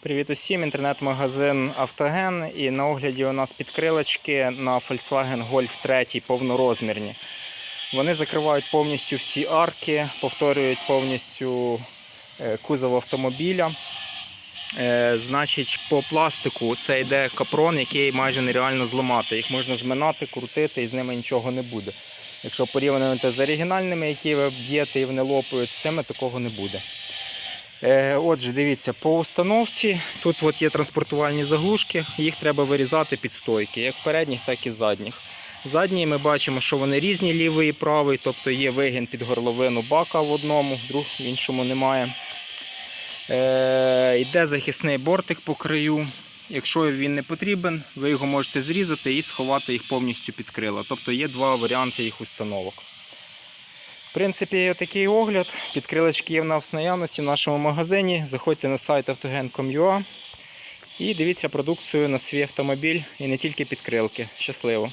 Привіт усім, інтернет-магазин Автоген. І на огляді у нас підкрилочки на Volkswagen Golf 3 повнорозмірні. Вони закривають повністю всі арки, повторюють повністю е, кузов автомобіля. Е, Значить, по пластику це йде капрон, який майже нереально зламати. Їх можна зминати, крутити і з ними нічого не буде. Якщо порівнювати з оригінальними, які ви б'єте і вони лопають, з цими такого не буде. Е, Отже, дивіться, по установці тут от є транспортувальні заглушки, їх треба вирізати під стойки, як передніх, так і задніх. Задні ми бачимо, що вони різні, лівий і правий, тобто є вигін під горловину бака в одному, друг в іншому немає. Е, йде захисний бортик по краю. Якщо він не потрібен, ви його можете зрізати і сховати їх повністю під крила. Тобто є два варіанти їх установок. Принципі, такий огляд. Підкрилочки є в нас в наявності в нашому магазині. Заходьте на сайт автоген.com.ua і дивіться продукцію на свій автомобіль і не тільки підкрилки. Щасливо!